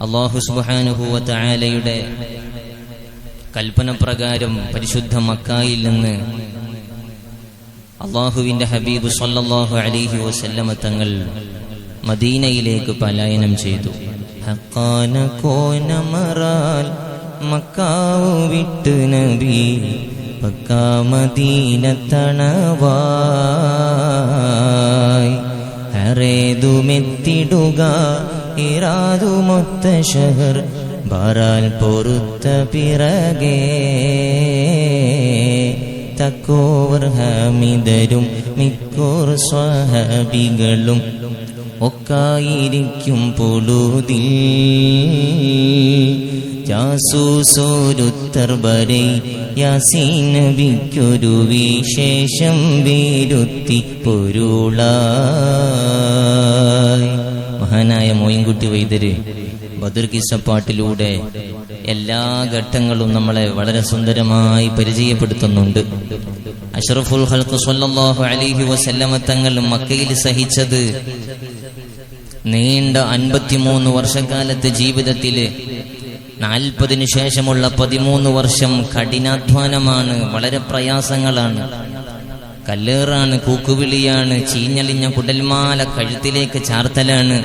അള്ളാഹു സുബാനുഭൂവത്തായാലയുടെ കൽപ്പന പ്രകാരം പരിശുദ്ധ മക്കായിൽ നിന്ന് അള്ളാഹുവിന്റെ ഹബീബ് സല്ലല്ലാഹു അലൈഹി വസല്ലമ തങ്ങൾ മദീനയിലേക്ക് പലായനം ചെയ്തു. ഹക്കാന കോനമറാൽ മക്കാവ് വിട്ട് നബി പക്കാ മദീനത്തണവായി ഹറേതുമെത്തിടുക ഇറാതുമൊത്ത ഷഹർ ബാറാൽ പൊറുത്ത പിറകേ. തക്കോവർ ഹമിതരും മിക്കോർ സ്വഹബികളും ഒക്കായിരിക്കും പൊളുതിൽ ജാസൂസോരുത്തർ വരെ യാസീൻ നബിക്കൊരു വിശേഷം വീരുത്തി പൊരുളായി. മഹാനായ മോയിൻകുട്ടി വൈദ്യര് ബദർ കിസപ്പാട്ടിലൂടെ എല്ലാ ഘട്ടങ്ങളും നമ്മളെ വളരെ സുന്ദരമായി പരിചയപ്പെടുത്തുന്നുണ്ട്. അഷറഫുൽ ഹൽക്ക് സ്വല്ലല്ലാഹു അലൈഹി വസല്ലമ തങ്ങൾ മക്കയിൽ സഹിച്ചത് നീണ്ട അൻപത്തിമൂന്ന് വർഷക്കാലത്തെ ജീവിതത്തിൽ നാൽപ്പതിനു ശേഷമുള്ള പതിമൂന്ന് വർഷം കഠിനാധ്വാനമാണ് വളരെ പ്രയാസങ്ങളാണ്. കല്ലേറാണ് കൂക്കുവിളിയാണ് ചീഞ്ഞളിഞ്ഞ കുടൽമാല കഴുത്തിലേക്ക് ചാർത്തലാണ്.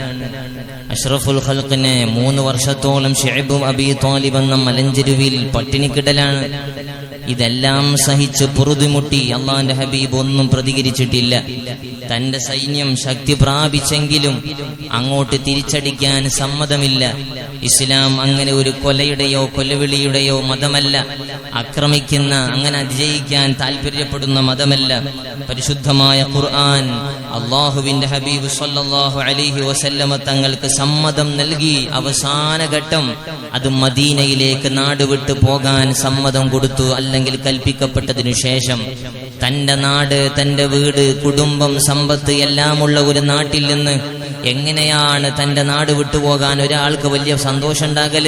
അഷ്റഫുൽ ഖൽക്കിനെ മൂന്ന് വർഷത്തോളം ഷെയ്ബും അബി തോലി എന്ന മലഞ്ചെരുവിൽ പട്ടിണിക്കിടലാണ്. ഇതെല്ലാം സഹിച്ച് പുറുതിമുട്ടി അള്ളാന്റെ ഹബീബ് ഒന്നും പ്രതികരിച്ചിട്ടില്ല. തന്റെ സൈന്യം ശക്തി പ്രാപിച്ചെങ്കിലും അങ്ങോട്ട് തിരിച്ചടിക്കാൻ സമ്മതമില്ല. ഇസ്ലാം അങ്ങനെ ഒരു കൊലയുടെയോ കൊലവിളിയുടെയോ മതമല്ല. ആക്രമിക്കുന്ന അങ്ങനെ അതിജയിക്കാൻ താല്പര്യപ്പെടുന്ന മതമല്ല. പരിശുദ്ധമായ ഖുർആൻ അള്ളാഹുവിന്റെ ഹബീബ് സല്ലാഹു അലിഹി വസല്ലമ തങ്ങൾക്ക് സമ്മതം നൽകി അവസാന ഘട്ടം അത് മദീനയിലേക്ക് നാടുവിട്ട് പോകാൻ സമ്മതം കൊടുത്തു അല്ലെങ്കിൽ കൽപ്പിക്കപ്പെട്ടതിനു ശേഷം തന്റെ നാട് തന്റെ വീട് കുടുംബം സമ്പത്ത് എല്ലാമുള്ള ഒരു നാട്ടിൽ നിന്ന് എങ്ങനെയാണ് തന്റെ നാട് വിട്ടുപോകാൻ ഒരാൾക്ക് വലിയ സന്തോഷം ഉണ്ടാകൽ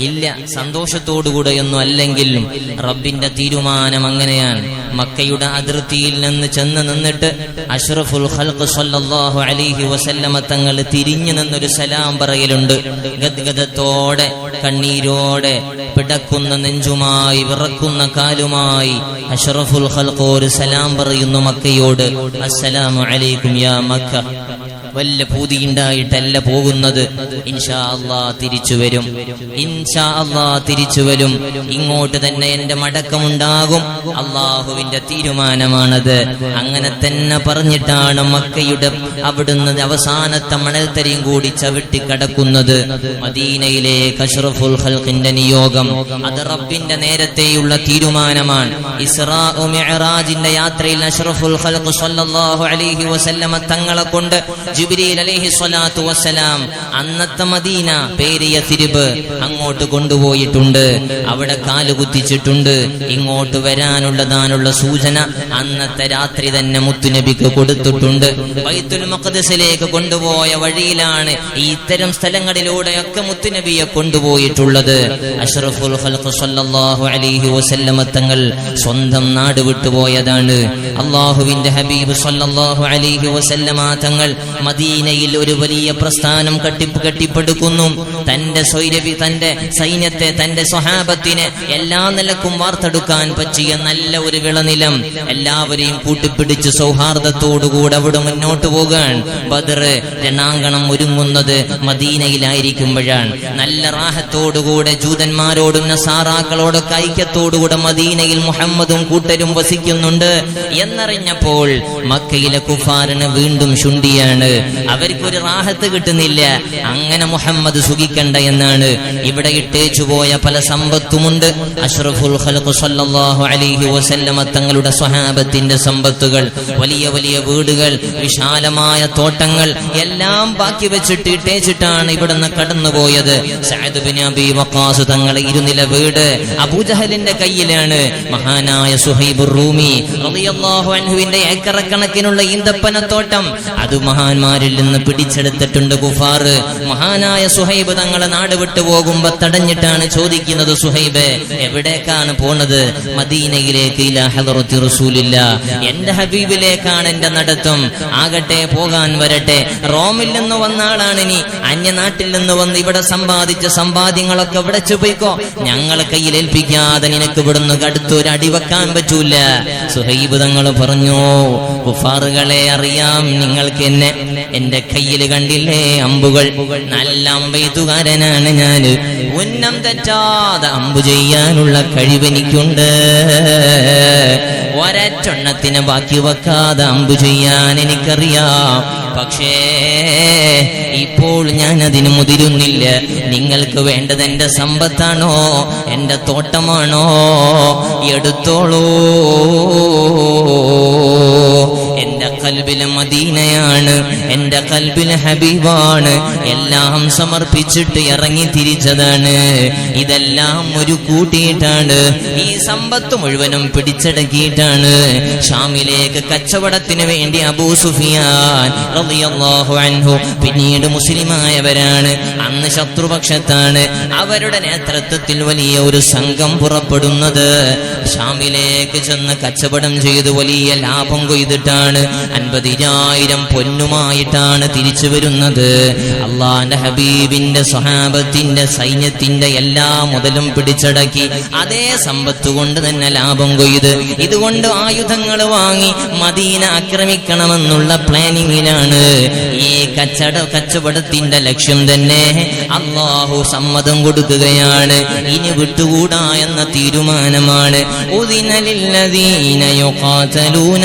ഇല്ല സന്തോഷത്തോടുകൂടെയൊന്നും അല്ലെങ്കിലും റബ്ബിന്റെ തീരുമാനം അങ്ങനെയാണ്. മക്കയുടെ അതിർത്തിയിൽ നിന്ന് ചെന്ന് നിന്നിട്ട് അഷ്റഫുൽ ഖൽഖ് സല്ലല്ലാഹു അലൈഹി വസല്ലമ തങ്ങൾ തിരിഞ്ഞു നിന്നൊരു സലാം പറയലുണ്ട്. ഗദ്ഗദത്തോടെ കണ്ണീരോടെ പിടക്കുന്ന നെഞ്ചുമായി വിറക്കുന്ന കാലുമായി അഷ്റഫുൽ ഖൽഖ് ഒരു സലാം പറയുന്നു മക്കയോട്. അസ്സലാമു അലൈക്കും യാ മക്ക. വല്ല പൂതിയുണ്ടായിട്ടല്ല പോകുന്നത്. ഇൻഷാ അള്ളാ തിരിച്ചു വരും ഇൻഷാ അള്ളാ തിരിച്ചു വരും ഇങ്ങോട്ട് തന്നെ എന്റെ മടക്കമുണ്ടാകും. അള്ളാഹുവിന്റെ തീരുമാനമാണത്. അങ്ങനെ തന്നെ പറഞ്ഞിട്ടാണ് മക്കയുടെ അവിടുന്ന് അവസാനത്തെ മണൽത്തരിയും കൂടി ചവിട്ടി കടക്കുന്നത് മദീനയിലെ കഷറഫുൽ ഹൽഖിന്റെ നിയോഗം അത് റബ്ബിന്റെ നേരത്തെയുള്ള തീരുമാനമാണ്. ഇസ്രാ മിഅ്റാജിന്റെ യാത്രയിൽ അഷറഫുൽ ഹൽഖ് സല്ലല്ലാഹു അലൈഹി വസല്ലമ തങ്ങളെ കൊണ്ട് ജിബ്രീൽ അലൈഹി സ്വലാത്തു വസ്സലാം അന്നത്തെ മദീന പേരിയ തിരുബ് അങ്ങോട്ട് കൊണ്ടുപോയിട്ടുണ്ട്. അവിടെ കാൽ കുത്തിച്ചിട്ടുണ്ട്. ഇങ്ങോട്ട് വരാനുള്ളതാനുള്ള സൂചന അന്നത്തെ രാത്രി തന്നെ മുത്തുനബിക്ക് കൊടുത്തിട്ടുണ്ട്. ബൈത്തുൽ മഖദസിലേക്ക് കൊണ്ടുപോയ വഴിയിലാണ് ഈ ഇത്തരം സ്ഥലങ്ങളിലൂടെയൊക്കെ മുത്തുനബിയെ കൊണ്ടുപോയിട്ടുള്ളത്. അഷ്റഫുൽ സല്ലല്ലാഹു അലൈഹി വസല്ലമ തങ്ങൾ സ്വന്തം നാട് വിട്ടുപോയതാണ്. അള്ളാഹുവിന്റെ ഹബീബ് സല്ലല്ലാഹു അലൈഹി വസല്ലമ തങ്ങൾ മദീനയിൽ ഒരു വലിയ പ്രസ്ഥാനം കട്ടിപ്പ് കെട്ടിപ്പടുക്കുന്നു. തന്റെ സ്വൈരവി തന്റെ സൈന്യത്തെ തന്റെ സ്വഹാബത്തിനെ എല്ലാ നിലക്കും വാർത്തെടുക്കാൻ പറ്റിയ നല്ല ഒരു വിളനിലം എല്ലാവരെയും കൂട്ടിപ്പിടിച്ച് സൗഹാർദ്ദത്തോടുകൂടെ അവിടെ മുന്നോട്ട് പോകാൻ ബദർ രണാങ്കണം ഒരുങ്ങുന്നത് മദീനയിലായിരിക്കുമ്പോഴാണ്. നല്ല റാഹത്തോടുകൂടെ ജൂതന്മാരോടും നസാറാക്കളോടൊക്കെ ഐക്യത്തോടുകൂടെ മദീനയിൽ മുഹമ്മദും കൂട്ടരും വസിക്കുന്നുണ്ട്. എന്നറിഞ്ഞപ്പോൾ മക്കയിലെ കുഫാറിന് വീണ്ടും ശുണ്ടിയാണ്. അവർക്കൊരു റാഹത്ത് കിട്ടുന്നില്ല. അങ്ങനെ മുഹമ്മദ് സുഖിക്കണ്ട എന്നാണ്. ഇവിടെ ഇട്ടേച്ചു പോയ പല സമ്പത്തുമുണ്ട്. അഷ്റഫുൽ സല്ലല്ലാഹു അലൈഹി വസല്ലമ തങ്ങളുടെ സ്വഹാബത്തിന്റെ സമ്പത്തുകൾ വലിയ വലിയ വീടുകൾ വിശാലമായ തോട്ടങ്ങൾ എല്ലാം ബാക്കി വെച്ചിട്ട് ഇട്ടേച്ചിട്ടാണ് ഇവിടുന്ന് കടന്നുപോയത്. സഅദ് ബിൻ തങ്ങളെ ഇരുനില വീട് അബൂജഹലിന്റെ കയ്യിലാണ്. മഹാനായ സുഹൈബ് റൂമി റളിയല്ലാഹു അൻഹുവിന്റെ ഏക്കറക്കണക്കിനുള്ള അത് മഹാന്മാർ മഹാന്മാരിൽ നിന്ന് പിടിച്ചെടുത്തിട്ടുണ്ട് കുഫാർ മഹാനായ സുഹൈബ് തങ്ങളെ നാട് വിട്ടു പോകുമ്പോ തടഞ്ഞിട്ടാണ് ചോദിക്കുന്നത് സുഹൈബ് എവിടേക്കാണ് പോണത്? മദീനയിലേക്ക് എന്റെ ഹബീബിലേക്കാണ് എന്റെ നടത്തും. ആകട്ടെ പോകാൻ വരട്ടെ. റോമിൽ നിന്ന് വന്ന ആളാണ് ഇനി. അന്യനാട്ടിൽ നിന്ന് വന്ന് ഇവിടെ സമ്പാദിച്ച സമ്പാദ്യങ്ങളൊക്കെ ഇവിടെ പോയിക്കോ. ഞങ്ങൾ കയ്യിൽ ഏൽപ്പിക്കാതെ നിനക്ക് ഇവിടുന്ന് കടുത്തൊരു അടി വെക്കാൻ പറ്റൂല. സുഹൈബ് തങ്ങൾ പറഞ്ഞു കുഫാറുകളെ അറിയാം നിങ്ങൾക്ക് എന്നെ എന്റെ കയ്യിൽ കണ്ടില്ലേ അമ്പുകൾ? നല്ല അമ്പെയ്ത്തുകാരനാണ് ഞാൻ. ഉന്നം തെറ്റാതെ അമ്പു ചെയ്യാനുള്ള കഴിവെനിക്കുണ്ട് ഒരറ്റെണ്ണത്തിന് ബാക്കി വെക്കാതെ അമ്പു ചെയ്യാൻ എനിക്കറിയാം. പക്ഷേ ഇപ്പോൾ ഞാൻ അതിന് മുതിരുന്നില്ല. നിങ്ങൾക്ക് വേണ്ടത് എന്റെ സമ്പത്താണോ? എന്റെ തോട്ടമാണോ? എടുത്തോളൂ. എന്റെ കൽബിലെ മദീനയാണ് എന്റെ കൽബിലെ ഹബീബാണ്. എല്ലാം സമർപ്പിച്ചിട്ട് ഇറങ്ങി തിരിച്ചതാണ്. ഇതെല്ലാം ഒരു കൂട്ടിയിട്ടാണ്. ഈ സമ്പത്ത് മുഴുവനും പിടിച്ചടക്കിയിട്ടാണ്. ഷാമിലേക്ക് കച്ചവടത്തിന് വേണ്ടി അബൂ സുഫിയാൻ അൻഹു പിന്നീട് മുസ്ലിമായവരാണ്. അന്ന് ശത്രുപക്ഷത്താണ് അവരുടെ നേതൃത്വത്തിൽ വലിയ ഒരു സംഘം പുറപ്പെടുന്നത്. ഷാമിലേക്ക് ചെന്ന് കച്ചവടം ചെയ്ത് വലിയ ലാഭം കൊയ്തിട്ടാണ് അൻപതിനായിരം പൊന്നുമായിട്ടാണ് തിരിച്ചു വരുന്നത്. അള്ളാന്റെ ഹബീബിന്റെ സ്വഹാബത്തിന്റെ സൈന്യത്തിന്റെ എല്ലാ മുതലും പിടിച്ചടക്കി അതേ സമ്പത്ത് കൊണ്ട് തന്നെ ലാഭം കൊയ്ത് ഇതുകൊണ്ട് ആയുധങ്ങൾ വാങ്ങി മദീന ആക്രമിക്കണമെന്നുള്ള പ്ലാനിങ്ങിലാണ്. ഈ കച്ചട കച്ചവടത്തിന്റെ ലക്ഷ്യം തന്നെ അള്ളാഹു സമ്മതം കൊടുക്കുകയാണ്. ഇനി വിട്ടുകൂടാ എന്ന തീരുമാനമാണ്. ഉദിനലില്ലദീന യുഖാതലൂന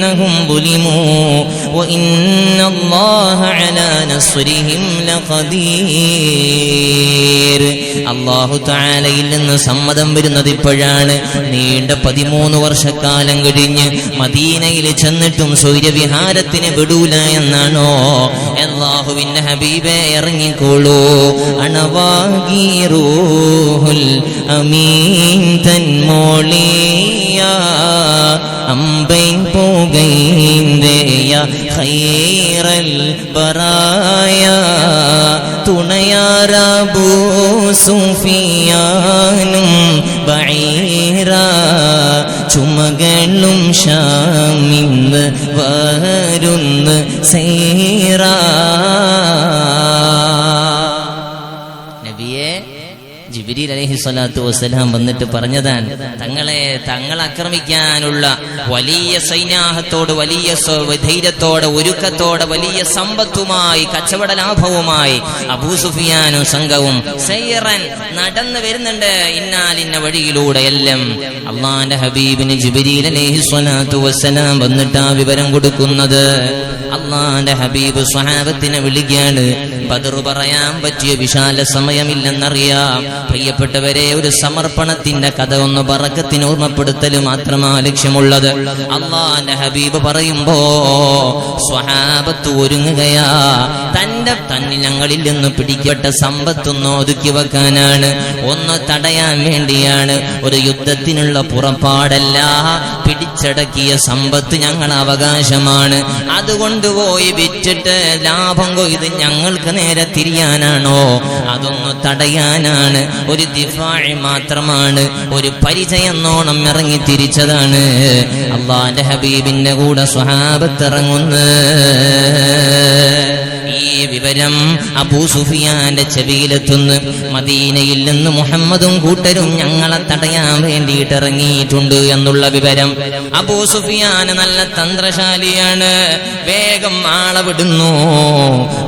ബിഅന്നഹും ظلموا وإن الله على نصرهم لقدير അള്ളാഹു താലയിൽ നിന്ന് സമ്മതം വരുന്നത് ഇപ്പോഴാണ് നീണ്ട പതിമൂന്ന് വർഷക്കാലം കഴിഞ്ഞ് മദീനയിൽ ചെന്നിട്ടും സൂര്യവിഹാരത്തിന് വിടൂല എന്നാണോ അള്ളാഹുവിന്റെ ഹബീബെ ഇറങ്ങിക്കോളൂ അണവാഗീറൂഹുൽ അമീൻ തൻമോളിയ അമ്പൈൻ പോകൈന്ദേയ ഖൈറൽ പറായ തുണയാറബൂ സുഫിയാനും ബൈറ ചുമകളും ഷാമിന്ന് വരുന്ന് സേറ ജിബിരി അലഹി സ്വലാത്തു വസ്സലാം വന്നിട്ട് പറഞ്ഞതാണ് തങ്ങളെ തങ്ങൾ ആക്രമിക്കാനുള്ള വലിയ സൈന്യാഹത്തോട് വലിയ ധൈര്യത്തോടെ ഒരുക്കത്തോടെ വലിയ സമ്പത്തുമായി കച്ചവട ലാഭവുമായി അബൂ സുഫിയാനും സംഘവും സൈറൻ നടന്നു വരുന്നുണ്ട്. ഇന്നാലിന്ന വഴിയിലൂടെ എല്ലാം അള്ളാന്റെ ഹബീബിന് ജിബിരി അലഹി സ്വലാത്തു വസ്സലാം വന്നിട്ട് ആ വിവരം കൊടുക്കുന്നത്. അള്ളാന്റെ ഹബീബ് സ്വഹാബത്തിനെ വിളിക്കാണ് ബദർ പറയാൻ പറ്റിയ വിശാല സമയമില്ലെന്നറിയാം. പ്രിയപ്പെട്ടവരെ ഒരു സമർപ്പണത്തിന്റെ കഥ ഒന്ന് പറക്കത്തിന് ഓർമ്മപ്പെടുത്തൽ മാത്രമാ ലക്ഷ്യമുള്ളത്. അള്ളാന്റെ ഹബീബ് പറയുമ്പോ സ്വഹാബത്ത് ഒരുങ്ങുകയാ. തന്റെ തന്നിൽ ഞങ്ങളിൽ നിന്ന് പിടിക്കപ്പെട്ട സമ്പത്തൊന്ന് ഒതുക്കി വെക്കാനാണ്. ഒന്ന് തടയാൻ വേണ്ടിയാണ് ഒരു യുദ്ധത്തിനുള്ള പുറപ്പാടല്ല പിടിച്ചടക്കിയ സമ്പത്ത് ഞങ്ങൾ അവകാശമാണ്. അതുകൊണ്ട് പോയി വിറ്റിട്ട് ലാഭം കൊയ്ത് ഞങ്ങൾക്ക് നേരെ തിരിയാനാണോ? അതൊന്ന് തടയാനാണ്. ഒരു ദിഫാഴ് മാത്രമാണ്. ഒരു പരിചയെന്നോണം ഇറങ്ങി തിരിച്ചതാണ്. അള്ളാന്റെ ഹബീബിന്റെ കൂടെ സ്വഹാബത്തിറങ്ങുന്നു ഈ വിവരം അബൂ സുഫിയാന്റെ ചെവിയിലെത്തുന്നു. മദീനയിൽ നിന്ന് മുഹമ്മദും കൂട്ടരും ഞങ്ങളെ തടയാൻ വേണ്ടിയിട്ട് ഇറങ്ങിയിട്ടുണ്ട് എന്നുള്ള വിവരം. അബൂ സുഫിയാന് നല്ല തന്ത്രശാലിയാണ്. വേഗം ആളെ വിടുന്നു.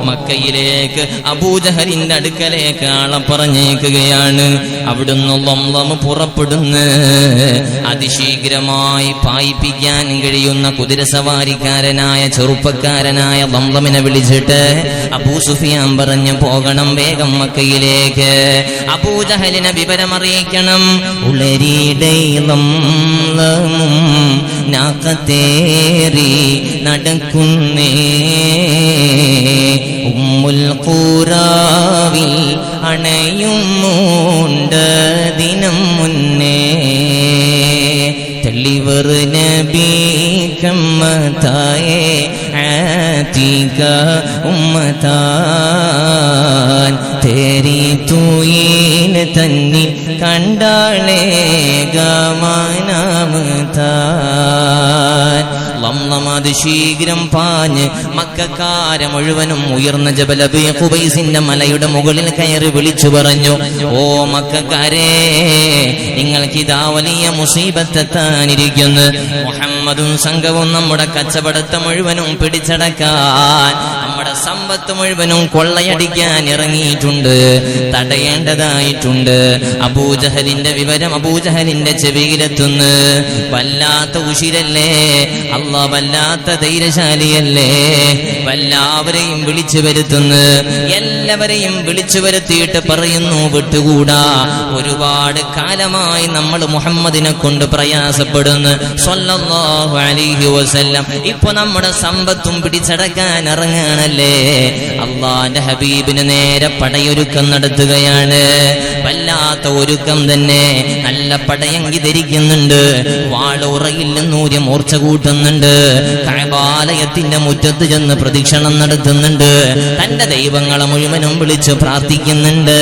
മക്കയിലേക്ക് അബൂജഹലിന്റെ അടുക്കലേക്ക് ആളെ പറഞ്ഞേക്കുകയാണ്. അവിടുന്ന് ലംലം പുറപ്പെടുന്നു അതിശീഘ്രമായി പായിപ്പിക്കാൻ കഴിയുന്ന കുതിരസവാരിക്കാരനായ ചെറുപ്പക്കാരനായ ലംലമിനെ വിളിച്ചിട്ട് അബൂ സുഫിയാൻ പറഞ്ഞു പോകണം വേഗം മക്കയിലേക്ക്. അബൂജഹലിനെ വിവരം അറിയിക്കണം ഉളരിടയിലും നാക്കത്തേറി നടക്കുന്നേ. ഉമ്മുൽ കൂറാവിൽ അണയുന്നുണ്ട് ദിനം മുന്നേ. തെളിവർ നബി കമ്മതായേ ആതിക ഉമ്മതാൻ തേരി തൂയിൻ തന്നി കണ്ടാളേ ഗമനമതാൻ ലംലമത് ശീഘ്രം പാഞ്ഞ് മക്കാര മുഴുവനും ഉയർന്ന ജബലബി ഖുബൈസിന്റെ മലയുടെ മുകളിൽ കയറി വിളിച്ചു പറഞ്ഞു ഓ മക്കാരെ നിങ്ങൾക്ക് ഇതാ വലിയ മുസീബത്തെത്താനിരിക്കുന്നു മുഹമ്മദും സംഘവും നമ്മുടെ കച്ചവടത്തെ മുഴുവനും പിടിച്ചടക്കാൻ നമ്മുടെ സമ്പത്ത് മുഴുവനും കൊള്ളയടിക്കാൻ ഇറങ്ങിയിട്ടുണ്ട് തടയേണ്ടതായിട്ടുണ്ട്. അബൂജഹലിന്റെ വിവരം അബൂജഹലിന്റെ ചെവിയിലെത്തുന്നു. വല്ലാത്ത ഉശിരല്ലേ അല്ല വല്ലാത്ത ധൈര്യശാലിയല്ലേ? വല്ലാവരെയും വിളിച്ചു വരുത്തുന്നു. എല്ലാവരെയും വിളിച്ചു വരുത്തിയിട്ട് പറയുന്നു വിട്ടുകൂടാ. ഒരുപാട് കാലമായി നമ്മൾ മുഹമ്മദിനെ കൊണ്ട് പ്രയാസപ്പെടുന്നു. അലൈഹി വസല്ലം. ഇപ്പൊ നമ്മുടെ സമ്പത്തും പിടിച്ചടക്കാൻ ഇറങ്ങാണല്ലേ? അള്ളാന്റെ ഹബീബിന് നേരെ പടയൊരുക്കം നടത്തുകയാണ്. വല്ലാത്ത ഒരുക്കം തന്നെ. നല്ല പടയങ്കി ധരിക്കുന്നുണ്ട്. വാളുറയില്ലെന്നൂര്യം ഓർച്ച കൂട്ടുന്നുണ്ട്. കഴബാലയത്തിന്റെ മുറ്റത്ത് ചെന്ന് പ്രദക്ഷിണം നടത്തുന്നുണ്ട്. തന്റെ ദൈവങ്ങളെ മുഴുവനും വിളിച്ച് പ്രാർത്ഥിക്കുന്നുണ്ട്.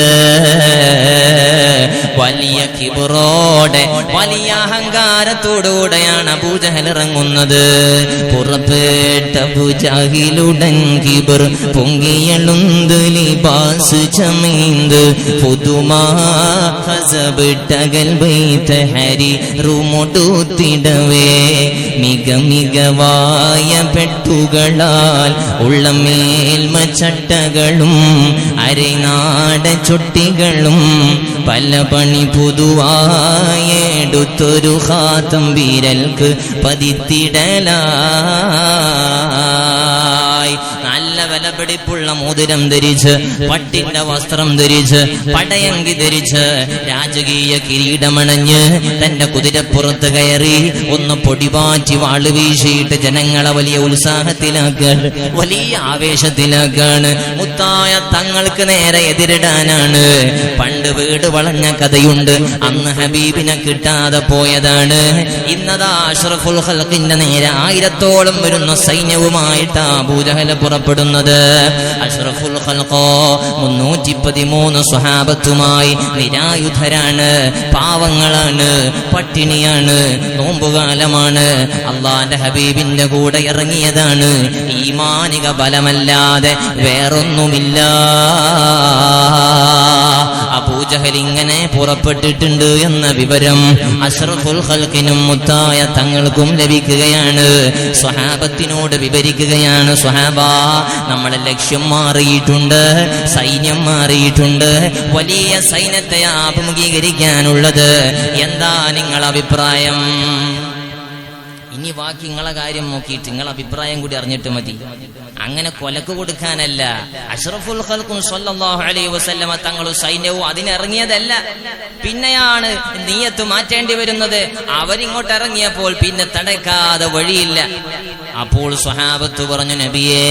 വലിയ കിബറോടെ വലിയ അഹങ്കാരത്തോടുകൂടെയാണ് അബൂജഹൽ ഇറങ്ങുന്നത്. പുറപ്പെട്ട പൂജാഹിലുടൻ കിബർ പൊങ്ങിയളുന്ത് ചമീന്ത് പുതുമാ ഹസബിട്ടകൽ ഹരി റൂമൊടുത്തിടവേ. മിക മികവായ പെട്ടുകളാൽ ഉള്ള മേൽമ ചട്ടകളും അരനാട ചൊട്ടികളും പല പണി പുതുവായെടുത്തൊരു ഹാത്തം വീരൽക്ക് പതിത്തിടലായി. നല്ല വിലപിടിപ്പുള്ള മോതിരം ധരിച്ച് പട്ടിന്റെ വസ്ത്രം ധരിച്ച് പടയങ്കി ധരിച്ച് രാജകീയ കിരീടമണഞ്ഞ് തന്റെ കുതിരപ്പുറത്ത് കയറി ഒന്ന് പൊടിപാറ്റി വാൾ വീശിയിട്ട് ജനങ്ങളെ വലിയ ഉത്സാഹത്തിലാക്കാണ് വലിയ ആവേശത്തിലാക്കാണ്. മുത്തായ തങ്ങൾക്ക് നേരെ എതിരിടാനാണ്. പണ്ട് വീട് വളഞ്ഞ കഥയുണ്ട് അന്ന് ഹബീബിനെ കിട്ടാതെ പോയതാണ്. ഇന്നതാ അഷ്റഫുൽ ഹൽക്കിന്റെ നേരെ ആയിരത്തോളം വരുന്ന സൈന്യവുമായിട്ടാ ഭൂജഹല പുറപ്പെടുന്നത് അഷ്റഫുൽ ഖൽഖോ മുന്നൂറ്റി പതിമൂന്ന് സ്വഹാബത്തുമായി നിരായുധരാണ് പാവങ്ങളാണ് പട്ടിണിയാണ് നോമ്പുകാലമാണ്. അള്ളാന്റെ ഹബീബിന്റെ കൂടെ ഇറങ്ങിയതാണ്. ഈമാനിക ബലമല്ലാതെ വേറൊന്നുമില്ല. അബൂജഹൽ ഇങ്ങനെ പുറപ്പെട്ടിട്ടുണ്ട് എന്ന വിവരം അഷ്റഫുൽ ഖൽക്കിനും മുത്തായ തങ്ങൾക്കും ലഭിക്കുകയാണ്. സ്വഹാബത്തിനോട് വിവരിക്കുകയാണ് സ്വഹാബ നമ്മളെ ലക്ഷ്യം മാറിയിട്ടുണ്ട് സൈന്യം മാറിയിട്ടുണ്ട്. വലിയ സൈന്യത്തെ അഭിമുഖീകരിക്കാനുള്ളത്. എന്താ നിങ്ങൾ അഭിപ്രായം? ഇനി ബാക്കി നിങ്ങളെ കാര്യം നോക്കിയിട്ട് നിങ്ങളെ അഭിപ്രായം കൂടി അറിഞ്ഞിട്ട് മതി. അങ്ങനെ കൊലക്ക് കൊടുക്കാനല്ല. അഷ്റഫുൽ ഖൽക്കും സല്ലല്ലാഹു അലൈഹി വസല്ലമ തങ്ങളും സൈന്യവും അതിനിറങ്ങിയതല്ല. പിന്നെയാണ് നീയത്ത് മാറ്റേണ്ടി വരുന്നത്. അവരിങ്ങോട്ട് ഇറങ്ങിയപ്പോൾ പിന്നെ തടയ്ക്കാതെ വഴിയില്ല. അപ്പോൾ സ്വഹാബത്ത് പറഞ്ഞു നബിയേ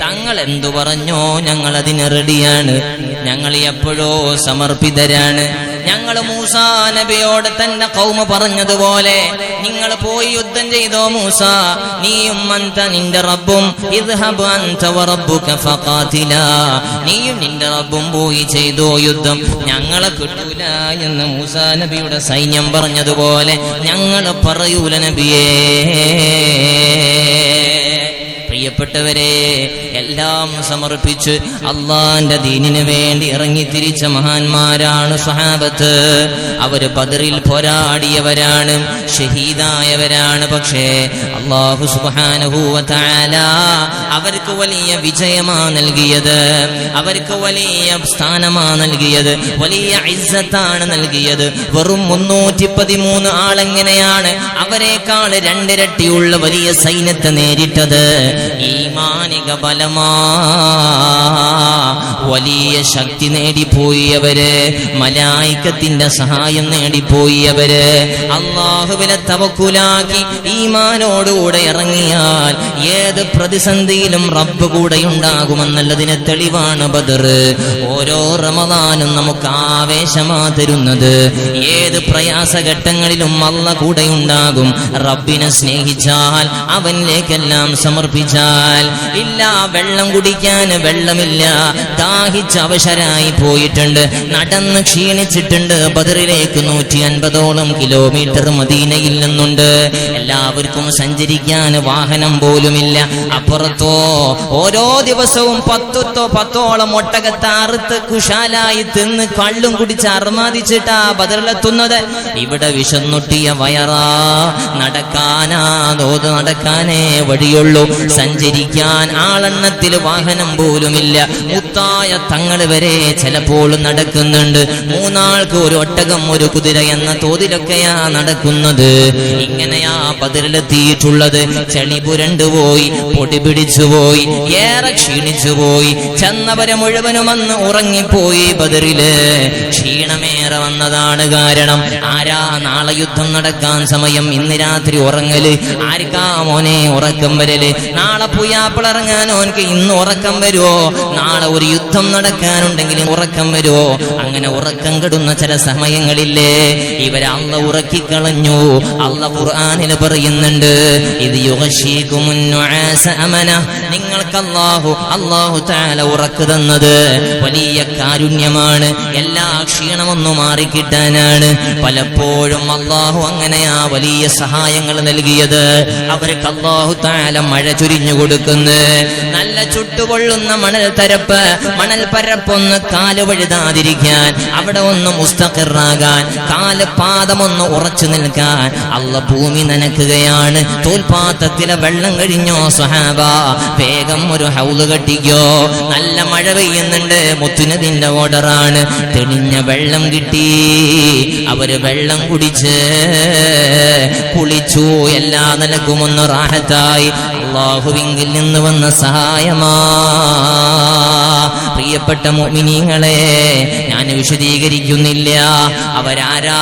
തങ്ങൾ എന്തു പറഞ്ഞോ? ഞങ്ങൾ അതിന് റെഡിയാണ്. ഞങ്ങൾ എപ്പോഴോ സമർപ്പിതരാണ്. ഞങ്ങൾ മൂസാ നബിയോട് തന്റെ കൗമ പറഞ്ഞതുപോലെ നിങ്ങൾ പോയി യുദ്ധം ചെയ്തോ മൂസ? നീയും അന്ത നിന്റെ റബ്ബും നീയും നിന്റെ റബ്ബും പോയി ചെയ്തോ യുദ്ധം. ഞങ്ങളെ കിട്ടൂല എന്ന് മൂസാ നബിയുടെ സൈന്യം പറഞ്ഞതുപോലെ ഞങ്ങൾ പറയൂല നബിയേ. പ്രിയപ്പെട്ടവരെ എല്ലാം സമർപ്പിച്ച് അള്ളാന്റെ ദീനിനു വേണ്ടി ഇറങ്ങി തിരിച്ച മഹാന്മാരാണ് സഹാബത്ത് അവർ ബദറിൽ പോരാടിയവരാണ് ഷഹീദായവരാണ്. പക്ഷേ അള്ളാഹു സുഹാനുഭൂവത്താല അവർക്ക് വലിയ വിജയമാ നൽകിയത് അവർക്ക് വലിയ സ്ഥാനമാ നൽകിയത് വലിയ ഇസ്സത്താണ് നൽകിയത്. വെറും മുന്നൂറ്റി പതിമൂന്ന് ആളെങ്ങനെയാണ് അവരെക്കാൾ രണ്ടിരട്ടിയുള്ള വലിയ സൈന്യത്തെ നേരിട്ടത്? ഈമാനിക ബലമാ വലിയ ശക്തി നേടിപ്പോയി അവർ മലായിക്കത്തിന്റെ സഹായം നേടിപ്പോയി അവർ അള്ളാഹുവിനെ തവക്കുലാക്കി ഈമാനോടുകൂടെ ഇറങ്ങിയാൽ ഏത് പ്രതിസന്ധിയിലും റബ്ബ് കൂടെ ഉണ്ടാകുമെന്നുള്ളതിന് തെളിവാണ് ബദർ ഓരോ റമദാനും നമുക്ക് ആവേശമാ തരുന്നത്. ഏത് പ്രയാസഘട്ടങ്ങളിലും അള്ള കൂടെ ഉണ്ടാകും റബ്ബിനെ സ്നേഹിച്ചാൽ അവനിലേക്കെല്ലാം സമർപ്പിച്ചാൽ ഇല്ല വെള്ളം കുടിക്കാൻ വെള്ളമില്ല. ദാഹിച്ച് അവശരായി പോയിട്ടുണ്ട്. നടന്ന് ക്ഷീണിച്ചിട്ടുണ്ട്. ബദറിലേക്ക് നൂറ്റി അൻപതോളം കിലോമീറ്റർ മദീനയിൽ നിന്നുണ്ട്. എല്ലാവർക്കും സഞ്ചരിക്കാൻ വാഹനം പോലുമില്ല. അപ്പുറത്തോ ഓരോ ദിവസവും പത്തുത്തോ പത്തോളം ഒട്ടകത്തെ അറുത്ത് കുശാലായി തിന്ന് കള്ളും കുടിച്ച് അർമാദിച്ചിട്ടാ ബദറിലെത്തുന്നത്. ഇവിടെ വിശന്നൊട്ടിയ വയറാ. നടക്കാനാ തോത് നടക്കാനേ വഴിയുള്ളൂ. സഞ്ചരിക്കാൻ ആളെണ്ണത്തിൽ വാഹനം പോലുമില്ല. മുത്തായ തങ്ങൾ വരെ ചിലപ്പോൾ നടക്കുന്നുണ്ട്. മൂന്നാൾക്ക് ഒരു ഒട്ടകം ഒരു കുതിര എന്ന തോതിലൊക്കെയാ നടക്കുന്നത്. ഇങ്ങനെയാ പതിരിലെത്തിയിട്ടുള്ളത് ചെളി പുരണ്ടുപോയി പൊടി പിടിച്ചുപോയി ഏറെ ക്ഷീണിച്ചുപോയി ചെന്നവരെ മുഴുവനും അന്ന് ഉറങ്ങിപ്പോയി ബദറിൽ. ക്ഷീണമേറെ വന്നതാണ് കാരണം. ആരാ നാളെ യുദ്ധം നടക്കാൻ സമയം ഇന്ന് രാത്രി ഉറങ്ങൽ. ആർക്കാ മോനെ ഉറക്കം വരൽ? നാളെ പുയാപ്പിളിറങ്ങാൻ ഓനക്ക് ഇന്ന് ഉറക്കം വരുമോ നാളെ ഒരു യുദ്ധം നടക്കാനുണ്ടെങ്കിൽ ഉറക്കം വരുമോ അങ്ങനെ ഉറക്കം കെടുന്ന ചില സമയങ്ങളില്ലേ. ഇവരെ അള്ള ഉറക്കിക്കളഞ്ഞു. അള്ള ഖുർആനിൽ പറയുന്നുണ്ട് ഇത് അമന. നിങ്ങൾക്ക് അള്ളാഹു അള്ളാഹു താല ഉറക്ക് തന്നത് വലിയ കാരുണ്യമാണ്. എല്ലാ ക്ഷീണമൊന്നു മാറിക്കിട്ടാനാണ്. പലപ്പോഴും അള്ളാഹു അങ്ങനെയാ വലിയ സഹായങ്ങൾ നൽകിയത്. അവർക്ക് അള്ളാഹു താല മഴ ചുരിഞ്ഞു കൊടുക്കുന്നു. നല്ല ചുട്ടുകൊള്ളുന്ന മണൽ തരപ്പ് മണൽ പരപ്പൊന്ന് കാൽ വഴുതാതിരിക്കാൻ അവിടെ ഒന്ന് മുസ്തഖിറാകാൻ കാൽ പാദമൊന്ന് ഉറച്ചു നിൽക്കാൻ അള്ള ഭൂമി നനക്കുകയാണ്. തോൽപാത്രത്തിലെ വെള്ളം കഴിഞ്ഞോ സുഹാബ വേഗം ഒരു ഹൗൽ കെട്ടിക്കോ. നല്ല മഴ പെയ്യുന്നുണ്ട്. മുത്തുനതിന്റെ ഓർഡറാണ് തെളിഞ്ഞ വെള്ളം കിട്ടി. അവർ വെള്ളം കുടിച്ച് കുളിച്ചു എല്ലാ നിലക്കും ഒന്ന് റാഹത്തായി അള്ളാഹുവിങ്കിൽ നിന്ന് വന്ന സഹായമാ പ്രിയപ്പെട്ട മോമിനിങ്ങളെ ഞാൻ വിശദീകരിക്കുന്നില്ല അവരാരാ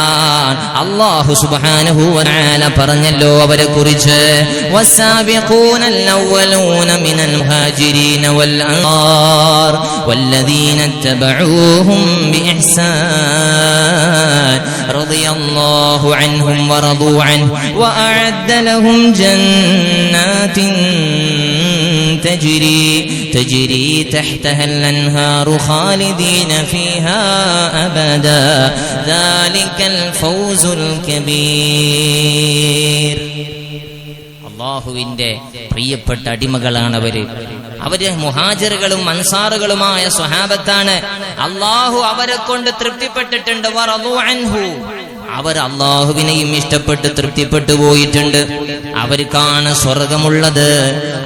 അള്ളാഹു സുബാനഹൂവനാല പറഞ്ഞല്ലോ അവരെ കുറിച്ച് والسابقون الأولون من المهاجرين والأنصار والذين اتبعوهم بإحسان رضي الله عنهم ورضوا عنه وأعد لهم جنات تجري تجري تحتها الأنهار خالدين فيها أبدا ذلك الفوز الكبير അള്ളാഹുവിന്റെ പ്രിയപ്പെട്ട അടിമകളാണ് അവര് അവര് മുഹാജറുകളും അൻസാറുകളുമായ സ്വഹാബത്താണ് അള്ളാഹു അവരെ കൊണ്ട് തൃപ്തിപ്പെട്ടിട്ടുണ്ട് വറളു അൻഹു അവർ അള്ളാഹുവിനെയും ഇഷ്ടപ്പെട്ട് തൃപ്തിപ്പെട്ടു പോയിട്ടുണ്ട്. അവർക്കാണ് സ്വർഗമുള്ളത്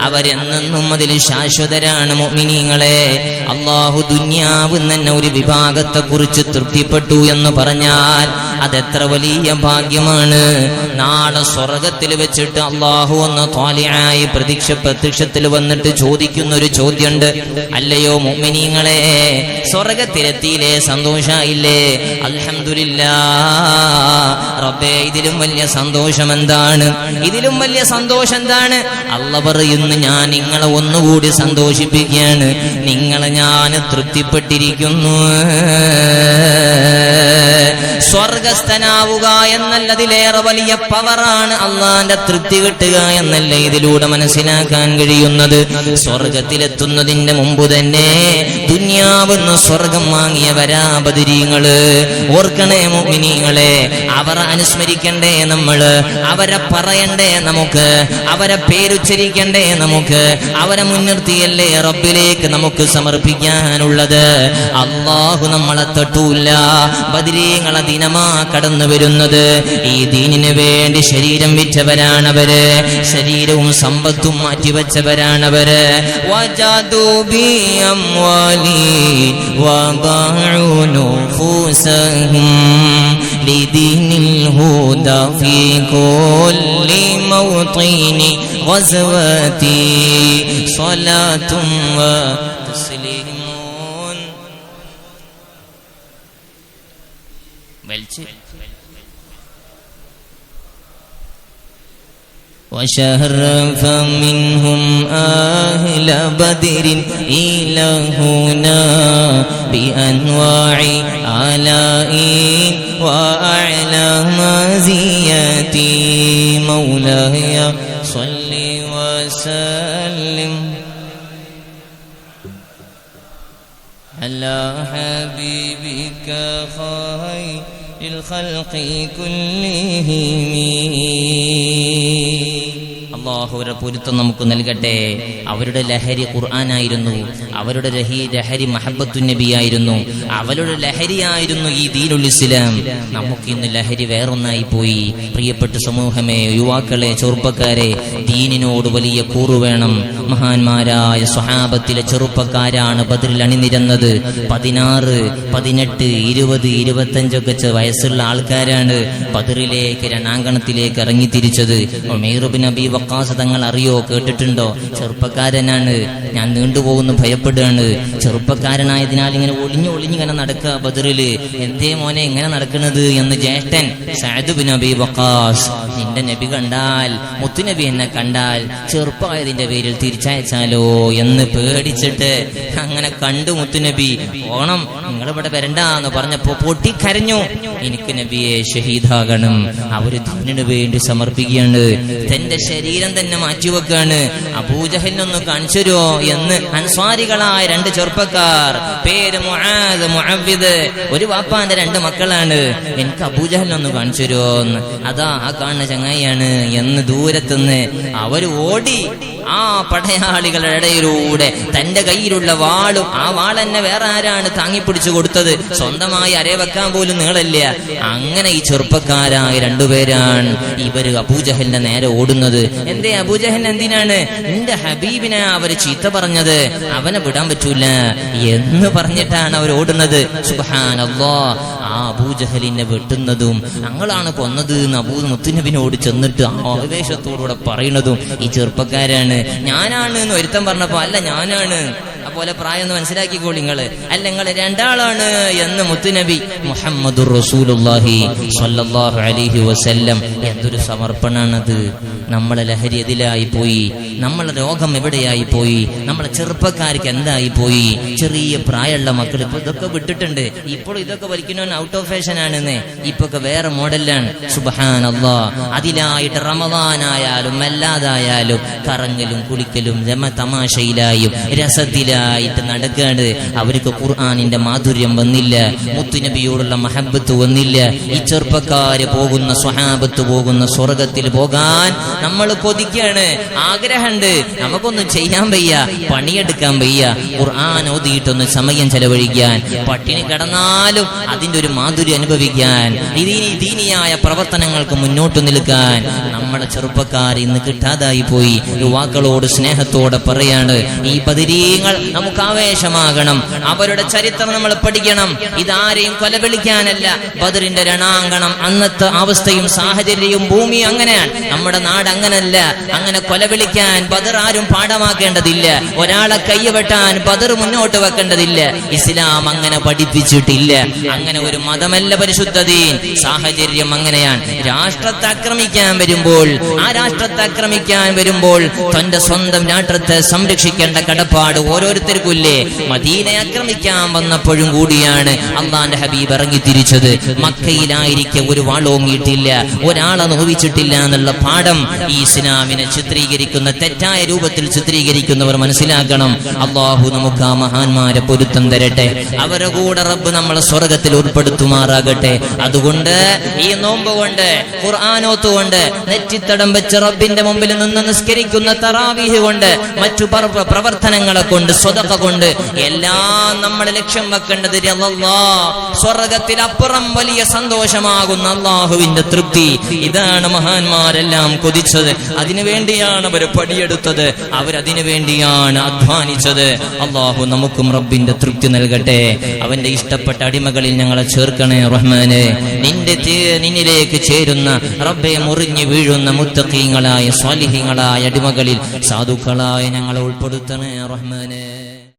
അവരെന്നെന്നും അതിൽ ശാശ്വതരാണ് മോമിനിങ്ങളെ. അള്ളാഹു ദുന്യാവ് തന്നെ ഒരു വിഭാഗത്തെ കുറിച്ച് തൃപ്തിപ്പെട്ടു എന്ന് പറഞ്ഞാൽ അതെത്ര വലിയ ഭാഗ്യമാണ്. നാളെ സ്വർഗത്തിൽ വെച്ചിട്ട് അള്ളാഹു ഒന്ന് തോലയായി പ്രതീക്ഷ പ്രത്യക്ഷത്തിൽ വന്നിട്ട് ചോദിക്കുന്ന ഒരു ചോദ്യമുണ്ട്. അല്ലയോ മോമിനിങ്ങളെ സ്വർഗത്തിലെത്തിയില്ലേ? സന്തോഷായില്ലേ? അലഹമില്ല റബ്ബേ ഇതിലും വലിയ സന്തോഷം എന്താണ് ഇതിലും വലിയ സന്തോഷം എന്താണ്? അല്ല പറയുന്നു ഞാൻ നിങ്ങളെ ഒന്നുകൂടി സന്തോഷിപ്പിക്കുകയാണ്. നിങ്ങളെ ഞാൻ തൃപ്തിപ്പെട്ടിരിക്കുന്നു. സ്വർഗസ്ഥനാവുക എന്നല്ലതിലേറെ വലിയ പവറാണ് അള്ളാന്റെ തൃപ്തി കിട്ടുക എന്നല്ല ഇതിലൂടെ മനസ്സിലാക്കാൻ കഴിയുന്നത്? സ്വർഗത്തിലെത്തുന്നതിന്റെ മുമ്പ് തന്നെ ദുന്യാവെന്ന് സ്വർഗം വാങ്ങിയ ബദിരീങ്ങൾ ഓർക്കണേ മോമിനിങ്ങളെ അവരെ അനുസ്മരിക്കണ്ടേ നമ്മൾ അവരെ പറയണ്ടേ നമുക്ക് അവരെ പേരുച്ചരിക്കണ്ടേ നമുക്ക് അവരെ മുൻനിർത്തിയല്ലേ റബ്ബിലേക്ക് നമുക്ക് സമർപ്പിക്കാനുള്ളത്? അള്ളാഹു നമ്മളെ തട്ടൂല്ല ബദിരീങ്ങളെ ദിനമാ കടന്നു വരുന്നത് ഈ ദീനിന് വേണ്ടി ശരീരം വിറ്റവരാണവര് ശരീരവും സമ്പത്തും മാറ്റിവെച്ചവരാണവര് وجادوا بأموالي وضاعوا نفوسهم لدين الهدى في كل موطن غزواتي صلاة وشهر فمنهم أهل بدر إلهنا بأنواع آلاء وأعلى مزيات. مولاي صل وسلم على حبيبك خير الخلق كلهم. അള്ളാഹുവരുടെ പൊരുത്തം നമുക്ക് നൽകട്ടെ. അവരുടെ ലഹരി ഖുർആനായിരുന്നു. അവരുടെ ലഹി ലഹരി മഹബത്തു നബിയായിരുന്നു അവരുടെ ലഹരിയായിരുന്നു ഈ ദീനുൽ ഇസ്ലാം. നമുക്ക് ഇന്ന് ലഹരി വേറൊന്നായി പോയി. പ്രിയപ്പെട്ട സമൂഹമേ യുവാക്കളെ ചെറുപ്പക്കാരെ ദീനിനോട് വലിയ കൂറു വേണം. മഹാന്മാരായ സ്വഹാബത്തിലെ ചെറുപ്പക്കാരാണ് ബദറിൽ അണിനിരന്നത്. പതിനാറ് പതിനെട്ട് ഇരുപത് ഇരുപത്തഞ്ചൊക്കെ വയസ്സുള്ള ആൾക്കാരാണ് ബദറിലേക്ക് രണാങ്കണത്തിലേക്ക് ഇറങ്ങി തിരിച്ചത് ഉമൈറുബിൻ നബി വക്കാസ് തങ്ങൾ അറിയോ കേട്ടിട്ടുണ്ടോ? ചെറുപ്പക്കാരനാണ്. ഞാൻ നീണ്ടുപോകുന്നു ഭയപ്പെടുകയാണ്. ചെറുപ്പക്കാരനായതിനാൽ ഇങ്ങനെ ഒളിഞ്ഞു ഒളിഞ്ഞു ഇങ്ങനെ നടക്കുക ബദറിൽ. എന്തേ മോനെ എങ്ങനെ നടക്കുന്നത് എന്ന് ജ്യേഷ്ഠൻ സഅദ് ബിൻ നബി വക്കാസ് നിന്റെ നബി കണ്ടാൽ മുത്തുനബി എന്നെ കണ്ടാൽ ചെറുപ്പമായതിന്റെ പേരിൽ തിരിച്ചയച്ചാലോ എന്ന് പേടിച്ചിട്ട് അങ്ങനെ കണ്ടു മുത്തുനബി ഓണം നിങ്ങളിവിടെ വരണ്ട എന്ന് പറഞ്ഞപ്പോ പൊട്ടിക്കരഞ്ഞു. എനിക്ക് നബിയെ ഷഹീദാകണം. അവർ ധനു വേണ്ടി സമർപ്പിക്കുകയാണ്. തന്റെ ശരീരം തന്നെ മാറ്റിവെക്കാണ് അബൂജഹലിനൊന്ന് കാണിച്ചു തരുമോ എന്ന് അൻസ്വാരികളായ രണ്ട് ചെറുപ്പക്കാർ. പേര് മുആദ് മുഅവ്വിദ്. ഒരു വാപ്പാന്റെ രണ്ട് മക്കളാണ്. എനിക്ക് അബൂജഹലിനൊന്ന് കാണിച്ചു തരുമോ എന്ന്. അതാ ആ കാണുന്ന ചങ്ങായിയാണ് എന്ന് ദൂരത്തുനിന്ന് അവർ ഓടി ആ പടയാളികളുടെ ഇടയിലൂടെ തന്റെ കയ്യിലുള്ള വാളും ആ വാൾ തന്നെ വേറെ ആരാണ് താങ്ങിപ്പിടിച്ചു കൊടുത്തത്? സ്വന്തമായി അരവെക്കാൻ പോലും നീളല്ല. അങ്ങനെ ഈ ചെറുപ്പക്കാരായ രണ്ടുപേരാണ് ഇവർ അബൂജഹലിന്റെ നേരെ ഓടുന്നത്. എന്തേ അബൂജഹൽ എന്തിനാണ് നിന്റെ ഹബീബിനെ അവർ ചീത്ത പറഞ്ഞത്? അവനെ വിടാൻ പറ്റൂല. എന്ന് പറഞ്ഞിട്ടാണ് അവർ ഓടുന്നത്. സുബാനല്ലോ ആ അബൂജഹലിനെ വെട്ടുന്നതും ഞങ്ങളാണ് കൊന്നത് എന്ന് അബൂ മുത്തുനബിനോട് ചെന്നിട്ട് ആവേശത്തോടുകൂടെ പറയുന്നതും ഈ ചെറുപ്പക്കാരാണ്. ഞാനാണ് എന്ന് ഒരുത്തം പറഞ്ഞപ്പോ അല്ല ഞാനാണ്. അപ്പോലെ പ്രായം ഒന്ന് മനസ്സിലാക്കിക്കോളി നിങ്ങൾ. അല്ല നിങ്ങൾ രണ്ടാളാണ് എന്ന് മുത്തുനബി മുഹമ്മദ് എന്തൊരു സമർപ്പണാണത്. നമ്മളെ ലഹരി എതിലായി പോയി നമ്മളെ രോഗം എവിടെയായി പോയി നമ്മളെ ചെറുപ്പക്കാർക്ക് എന്തായി പോയി ചെറിയ പ്രായമുള്ള മക്കൾ ഇപ്പൊ ഇതൊക്കെ വിട്ടിട്ടുണ്ട്. ഇപ്പോൾ ഇതൊക്കെ വലിക്കുന്നവൻ ഔട്ട് ഓഫ് ഫാഷൻ ആണെന്ന്. ഇപ്പൊക്കെ വേറെ മോഡലാണ്. സുബഹാൻ അള്ളാ അതിലായിട്ട് റമദാനായാലും അല്ലാതായാലും കറങ്ങലും കുളിക്കലും രമ തമാശയിലായും രസത്തിലായിട്ട് നടക്കാണ്. അവർക്ക് ഖുർആാനിന്റെ മാധുര്യം വന്നില്ല മുത്തുനബിയോടുള്ള മഹബത്ത് വന്നില്ല. ഈ ചെറുപ്പക്കാര് പോകുന്ന സ്വഹാബത്ത് പോകുന്ന സ്വർഗത്തിൽ പോകാൻ നമ്മൾ കൊതിക്കാണ്. ആഗ്രഹമുണ്ട്. നമുക്കൊന്നും ചെയ്യാൻ വയ്യ പണിയെടുക്കാൻ വയ്യ. ഖുർആൻ ഓതിയിട്ടൊന്ന് സമയം ചെലവഴിക്കാൻ പട്ടിണി കിടന്നാലും അതിന്റെ ഒരു മാധുര്യം അനുഭവിക്കാൻ ദീനി ദീനിയായ പ്രവർത്തനങ്ങൾക്ക് മുന്നോട്ട് നിൽക്കാൻ. നമ്മുടെ ചെറുപ്പക്കാർ ഇന്ന് കിട്ടാതായി പോയി. യുവാക്കളോട് സ്നേഹത്തോടെ പറയാണ് ഈ ബദിരീങ്ങൾ നമുക്ക് ആവേശമാകണം അവരുടെ ചരിത്രം നമ്മൾ പഠിക്കണം. ഇതാരെയും കൊലവിളിക്കാനല്ല. ബദറിന്റെ രണാങ്കണം അന്നത്തെ അവസ്ഥയും സാഹചര്യവും ഭൂമി അങ്ങനെയാണ്. നമ്മുടെ നാട് അങ്ങനല്ല. അങ്ങനെ കൊലവിളിക്കാൻ ബദർ ആരും പാഠമാക്കേണ്ടതില്ല. ഒരാളെ കയ്യവെട്ടാൻ ബദർ മുന്നോട്ട് വെക്കേണ്ടതില്ല. ഇസ്ലാം അങ്ങനെ പഠിപ്പിച്ചിട്ടില്ല. അങ്ങനെ ഒരു മതമല്ല പരിശുദ്ധതീൻ സാഹചര്യം അങ്ങനെയാണ്. രാഷ്ട്രത്തെ ആക്രമിക്കാൻ വരുമ്പോൾ ആ രാഷ്ട്രത്തെ ആക്രമിക്കാൻ വരുമ്പോൾ തന്റെ സ്വന്തം രാഷ്ട്രത്തെ സംരക്ഷിക്കേണ്ട കടപ്പാട് ഓരോരുത്തർക്കും ഇല്ലേ മദീനെ ആക്രമിക്കാൻ വന്നപ്പോഴും കൂടിയാണ് അള്ളാന്റെ ഹബീബ് ഇറങ്ങി തിരിച്ചത് മക്കയിലായിരിക്കെ ഒരു വാളോങ്ങിയിട്ടില്ല ഒരാളെ നോവിച്ചിട്ടില്ല എന്നുള്ള പാഠം ഈ ഇസ്ലാമിനെ ചിത്രീകരിക്കുന്ന തെറ്റായ രൂപത്തിൽ ചിത്രീകരിക്കുന്നവർ മനസ്സിലാക്കണം. അള്ളാഹു നമുക്ക് ആ മഹാന്മാരെ പൊരുത്തം തരട്ടെ. അവരെ കൂടെ റബ്ബ് നമ്മളെ സ്വർഗത്തിൽ ഉൾപ്പെടുത്തുമാറാകട്ടെ. അതുകൊണ്ട് ഈ നോമ്പ് കൊണ്ട് ഖുർആാനോത്ത് കൊണ്ട് നെറ്റിത്തടം വെച്ച് റബ്ബിന്റെ മുമ്പിൽ നിന്ന് നിസ്കരിക്കുന്ന തറാവീഹ് കൊണ്ട് മറ്റു പ്രവർത്തനങ്ങളെ കൊണ്ട് സ്വതക്ക കൊണ്ട് എല്ലാം നമ്മൾ ലക്ഷ്യം വെക്കേണ്ടത് സ്വർഗത്തിനപ്പുറം വലിയ സന്തോഷമാകുന്ന അള്ളാഹുവിന്റെ തൃപ്തി. ഇതാണ് മഹാന്മാരെല്ലാം കൊതിച്ചത്. അതിനുവേണ്ടിയാണ് അവർ പടിയെടുത്തത്. അവരതിനു വേണ്ടിയാണ് അധ്വാനിച്ചത്. അള്ളാഹു നമുക്കും റബ്ബിന്റെ തൃപ്തി നൽകട്ടെ. അവന്റെ ഇഷ്ടപ്പെട്ട അടിമകളിൽ ഞങ്ങളെ ചേർക്കണേ റഹ്മാനെ. നിന്റെ നിന്നിലേക്ക് ചേരുന്ന റബ്ബെ മുറിഞ്ഞു വീഴുന്ന മുത്തക്കീങ്ങളായ സ്വാലിഹ്യങ്ങളായ അടിമകളിൽ സാധുക്കളായ ഞങ്ങളെ ഉൾപ്പെടുത്തണേ റഹ്മാനെ.